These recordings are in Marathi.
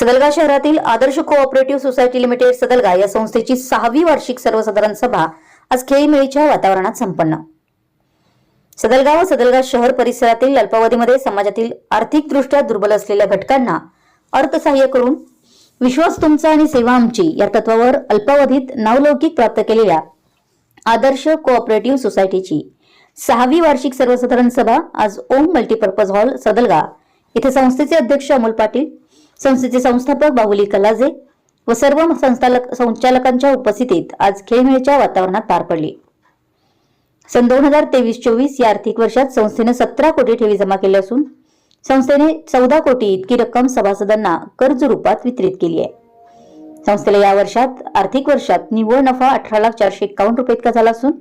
सदलगा शहरातील Adarsh cooperative society limited Sadalga या संस्थेची सहावी वार्षिक सर्वसाधारण सभा आज खेळीमेळीच्या वातावरणात संपन्न. सदलगा व सदलगा शहर परिसरातील अल्पावधीमध्ये समाजातील आर्थिकदृष्ट्या दुर्बल असलेल्या घटकांना अर्थसहाय्य करून विश्वास तुमचा आणि सेवा आमची या तत्वावर अल्पावधीत नावलौकिक प्राप्त केलेल्या आदर्श कोऑपरेटिव्ह सोसायटीची सहावी वार्षिक सर्वसाधारण सभा आज ओम मल्टीपर्पज हॉल सदलगा इथे संस्थेचे अध्यक्ष अमोल पाटील संस्थेचे संस्थापक बाहुली कलाजे व सर्व संस्थालक संचालकांच्या उपस्थितीत आज खेळमेळीच्या वातावरणात पार पडली. सन दोन हजार तेवीस चोवीस या आर्थिक वर्षात संस्थेने सतरा कोटी ठेवी जमा केल्या असून संस्थेने चौदा कोटी इतकी रक्कम सभासदांना कर्ज रूपात वितरित केली आहे. संस्थेला या वर्षात आर्थिक वर्षात निव्वळ नफा अठरा लाख चारशे एकावन्न रुपये इतका झाला असून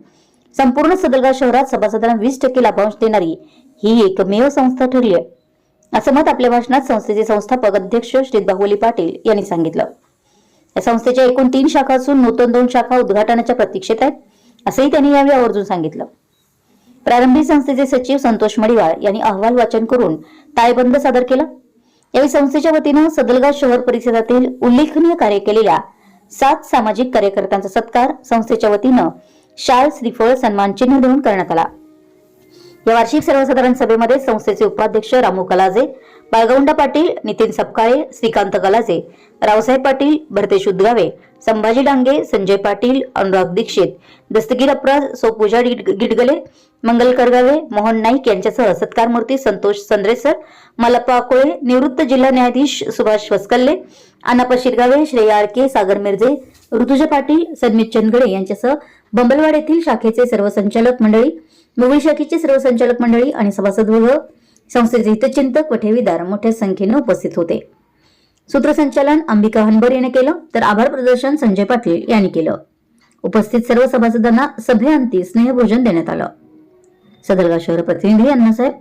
संपूर्ण सदलगाव शहरात सभासदांना वीस टक्के लाभांश देणारी ही एकमेव संस्था ठरली आहे. असं मत आपल्या भाषणात संस्थेचे संस्थापक अध्यक्ष श्री बाहुली पाटील यांनी सांगितलं. या संस्थेच्या एकूण तीन शाखा असून नूतन दोन शाखा उद्घाटनाच्या प्रतीक्षेत आहेत असंही त्यांनी यावेळी आवर्जून सांगितलं. प्रारंभी संस्थेचे सचिव संतोष मडिवाळ यांनी अहवाल वाचन करून ताळेबंद सादर केला. यावेळी संस्थेच्या वतीनं सदलगाव शहर परिसरातील उल्लेखनीय कार्य केलेल्या सात सामाजिक कार्यकर्त्यांचा सत्कार संस्थेच्या वतीनं शाल श्रीफळ सन्मान चिन्ह देऊन करण्यात आला. या वार्षिक सर्वसाधारण सभेमध्ये संस्थेचे उपाध्यक्ष रामू कलाजे बाळगौंडा पाटील नितीन सपकाळे श्रीकांत कलाजे रावसाहेब पाटील भरतेश उद्गावे संभाजी डांगे संजय पाटील अनुराग दीक्षित दस्तगीर अपराध सोपूजा गिटगले गिडगले मंगल करगावे मोहन नाईक यांच्यासह सत्कारमूर्ती संतोष संद्रेसर मलप्पा अकोळे निवृत्त जिल्हा न्यायाधीश सुभाष वस्कल्ले अनापा शिरगावे श्रेया आरके सागर मिर्जे ऋतुजा पाटील सन्मित चंदगडे यांच्यासह बंबलवाड येथील शाखेचे सर्व संचालक मंडळी मुंबई शाखेचे सर्व संचालक मंडळी आणि सभासद वर्ग संस्थेचे हितचिंतक व ठेवीदार मोठ्या संख्येनं उपस्थित होते. सूत्रसंचालन अंबिका हनबर याने केलं तर आभार प्रदर्शन संजय पाटील यांनी केलं. उपस्थित सर्व सभासदांना सभेअंती स्नेहभोजन देण्यात आलं. सदरगा शहर प्रतिनिधी अण्णासाहेब